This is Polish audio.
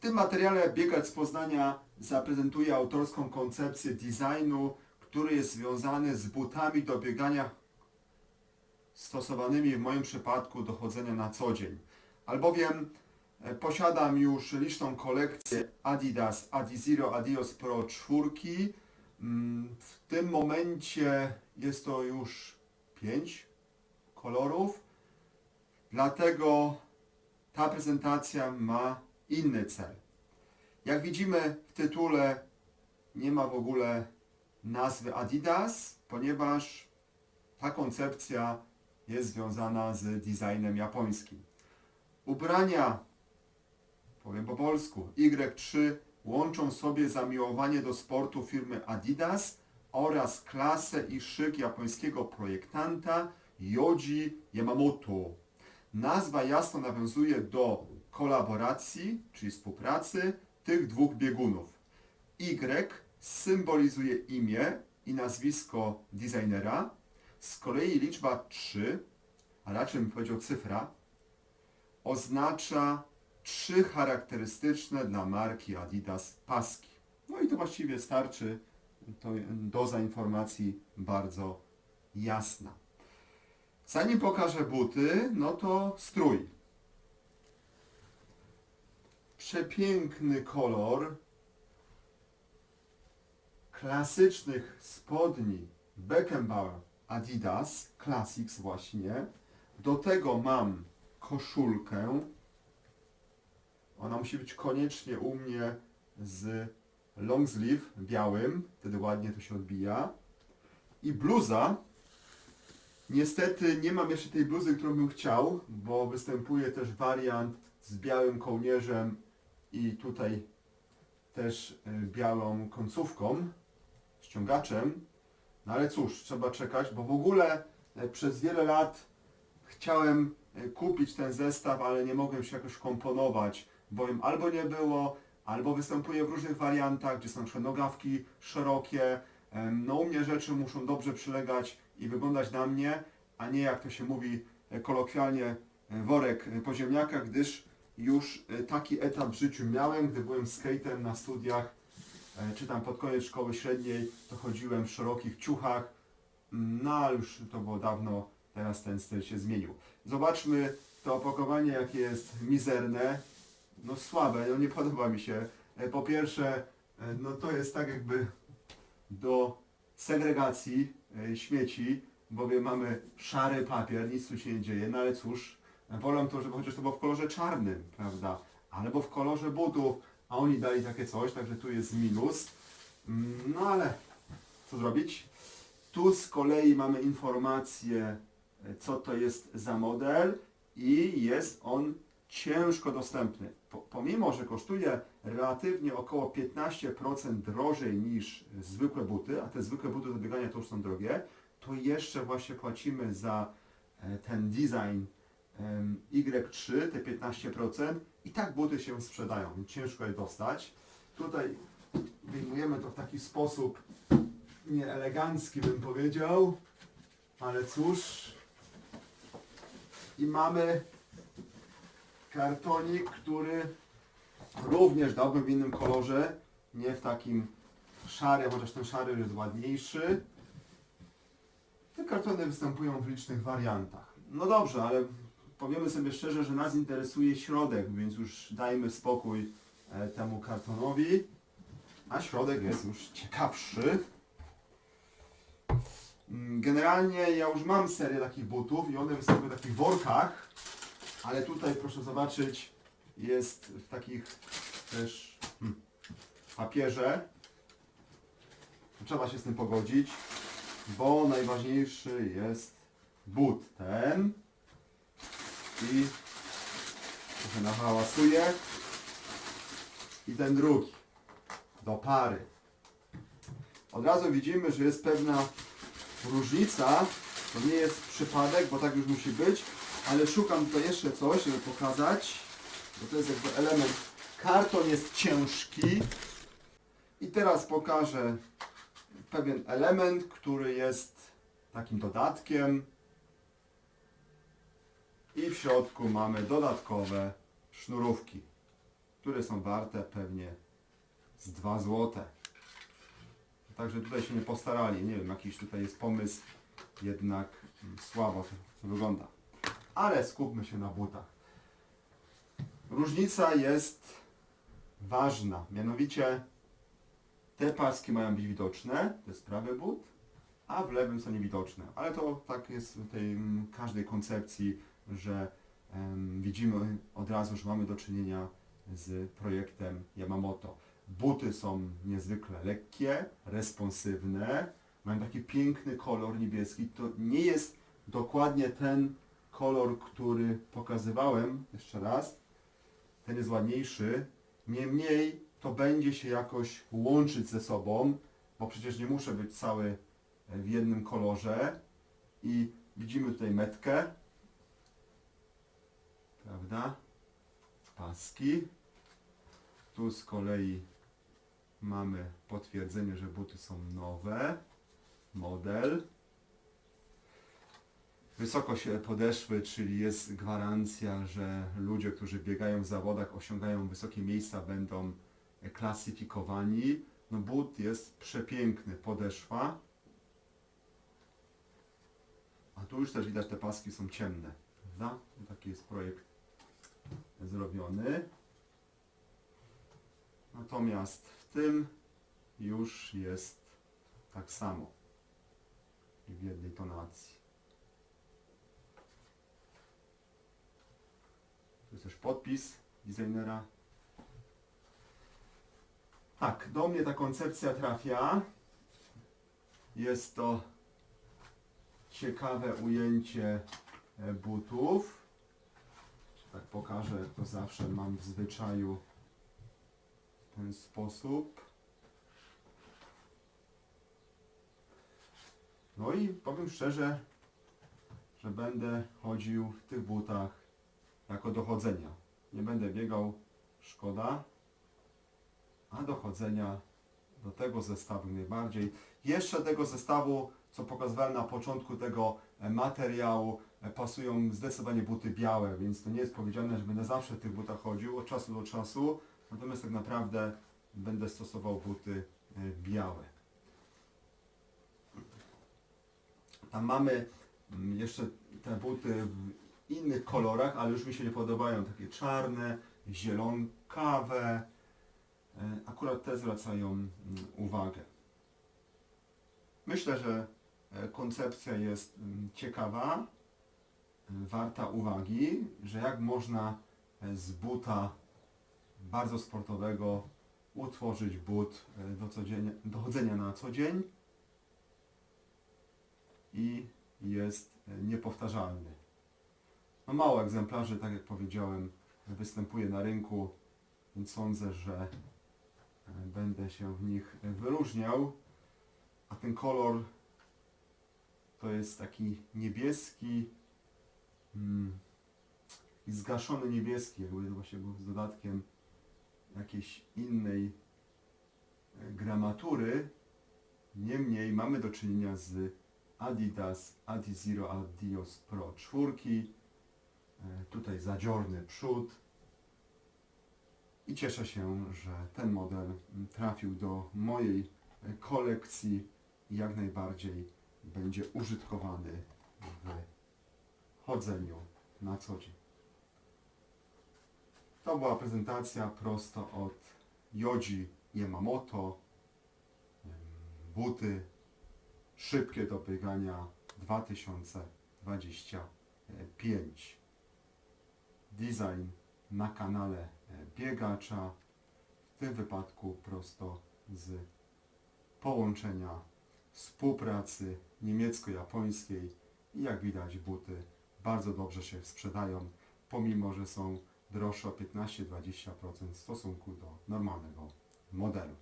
tym materiale Biegacz z Poznania zaprezentuje autorską koncepcję designu, który jest związany z butami do biegania stosowanymi w moim przypadku do chodzenia na co dzień. Albowiem e, posiadam już liczną kolekcję Adidas Adizero Adios Pro 4. Mm, W tym momencie jest to już 5 kolorów, dlatego ta prezentacja ma inny cel. Jak widzimy w tytule nie ma w ogóle nazwy Adidas, ponieważ ta koncepcja jest związana z designem japońskim. Ubrania, powiem po polsku, Y3 łączą sobie zamiłowanie do sportu firmy Adidas oraz klasę i szyk japońskiego projektanta Yoji Yamamoto. Nazwa jasno nawiązuje do kolaboracji, czyli współpracy tych dwóch biegunów. Y symbolizuje imię i nazwisko designera, z kolei liczba 3, a raczej bym powiedział cyfra, oznacza trzy charakterystyczne dla marki Adidas paski. No i to właściwie starczy, to doza informacji bardzo jasna. Zanim pokażę buty, no to strój. Przepiękny kolor klasycznych spodni Beckenbauer Adidas Classics właśnie. Do tego mam koszulkę. Ona musi być koniecznie u mnie z long sleeve białym, wtedy ładnie to się odbija. I bluza. Niestety nie mam jeszcze tej bluzy, którą bym chciał, bo występuje też wariant z białym kołnierzem i tutaj też y, białą końcówką, ściągaczem. No ale cóż, trzeba czekać, bo w ogóle e, przez wiele lat chciałem e, kupić ten zestaw, ale nie mogłem się jakoś komponować, bowiem albo nie było, albo występuje w różnych wariantach, gdzie są przykład nogawki szerokie. No u mnie rzeczy muszą dobrze przylegać i wyglądać na mnie, a nie jak to się mówi e, kolokwialnie e, worek e, po ziemniakach, gdyż już taki etap w życiu miałem, gdy byłem skatem na studiach, czy tam pod koniec szkoły średniej, to chodziłem w szerokich ciuchach, Mm, no ale już to było dawno, teraz ten styl się zmienił. Zobaczmy to opakowanie, jakie jest mizerne, no słabe, no nie podoba mi się. Po pierwsze, no to jest tak jakby do segregacji e, śmieci, bowiem mamy szary papier, nic tu się nie dzieje, no ale cóż, wolę to, żeby chociaż to było w kolorze czarnym, prawda, albo w kolorze butów, a oni dali takie coś, także tu jest minus. Mm, No ale co zrobić? Tu z kolei mamy informację, e, co to jest za model i jest on ciężko dostępny. Po, pomimo, że kosztuje relatywnie około 15% drożej niż zwykłe buty, a te zwykłe buty do biegania to już są drogie, to jeszcze właśnie płacimy za e, ten design em, Y3, te 15% i tak buty się sprzedają, ciężko je dostać. Tutaj wyjmujemy to w taki sposób nieelegancki bym powiedział, ale cóż. I mamy kartonik, który również dałbym w innym kolorze, nie w takim szarym, chociaż ten szary jest ładniejszy. Te kartony występują w licznych wariantach. No dobrze, ale powiemy sobie szczerze, że nas interesuje środek, więc już dajmy spokój e, temu kartonowi. A środek jest już ciekawszy. Mm, Generalnie ja już mam serię takich butów i one występują w takich workach, ale tutaj proszę zobaczyć jest w takich też hmm, papierze. Trzeba się z tym pogodzić, bo najważniejszy jest but ten i trochę nahałasuję i ten drugi do pary. Od razu widzimy, że jest pewna różnica. To nie jest przypadek, bo tak już musi być, ale szukam tutaj jeszcze coś, żeby pokazać, bo to jest jakby element. Karton jest ciężki i teraz pokażę pewien element, który jest takim dodatkiem i w środku mamy dodatkowe sznurówki. które są warte pewnie z 2 złote. Także tutaj się nie postarali. Nie wiem, jakiś tutaj jest pomysł, jednak słabo to wygląda. Ale skupmy się na butach. Różnica jest ważna. Mianowicie te paski mają być widoczne, to jest prawy but, a w lewym są niewidoczne. Ale to tak jest w tej mm, każdej koncepcji, że widzimy od razu, że mamy do czynienia z projektem Yamamoto. Buty są niezwykle lekkie, responsywne, mają taki piękny kolor niebieski. To nie jest dokładnie ten kolor, który pokazywałem, jeszcze raz. Ten jest ładniejszy. Niemniej to będzie się jakoś łączyć ze sobą, bo przecież nie muszę być cały w jednym kolorze. I widzimy tutaj metkę, prawda? Paski. Tu z kolei mamy potwierdzenie, że buty są nowe. Model. Wysokość podeszwy, czyli jest gwarancja, że ludzie, którzy biegają w zawodach, osiągają wysokie miejsca, będą klasyfikowani. No but jest przepiękny, podeszwa. A tu już też widać, te paski są ciemne, prawda? Taki jest projekt zrobiony. Natomiast w tym już jest tak samo. W jednej tonacji. Jest też podpis designera. Tak, do mnie ta koncepcja trafia. Jest to ciekawe ujęcie e, butów. Tak pokażę, to zawsze mam w zwyczaju w ten sposób. No i powiem szczerze, że będę chodził w tych butach jako do chodzenia. Nie będę biegał, szkoda, a do chodzenia do tego zestawu najbardziej. Jeszcze tego zestawu, co pokazywałem na początku tego e, materiału, e, pasują zdecydowanie buty białe, więc to nie jest powiedziane, że będę zawsze w tych butach chodził od czasu do czasu, natomiast tak naprawdę będę stosował buty e, białe. Tam mamy mm, jeszcze te buty innych kolorach, ale już mi się nie podobają. Takie czarne, zielonkawe. E, Akurat te zwracają mm, uwagę. Myślę, że e, koncepcja jest mm, ciekawa, e, warta uwagi, że jak można z buta bardzo sportowego utworzyć but do, do chodzenia na co dzień i jest niepowtarzalny. No mało egzemplarzy, tak jak powiedziałem, występuje na rynku, więc sądzę, że e, będę się w nich wyróżniał. A ten kolor to jest taki niebieski mm, i zgaszony niebieski, jakby właśnie był z dodatkiem jakiejś innej e, gramatury. Niemniej mamy do czynienia z Adidas Adizero Adios Pro 4. E, Tutaj zadziorny przód. I cieszę się, że ten model trafił do mojej e, kolekcji jak najbardziej będzie użytkowany w chodzeniu na co dzień. To była prezentacja prosto od Yoji Yamamoto. Buty szybkie do biegania 2025. Design na kanale e, biegacza, w tym wypadku prosto z połączenia współpracy niemiecko-japońskiej i jak widać buty bardzo dobrze się sprzedają, pomimo że są droższe o 15-20% w stosunku do normalnego modelu.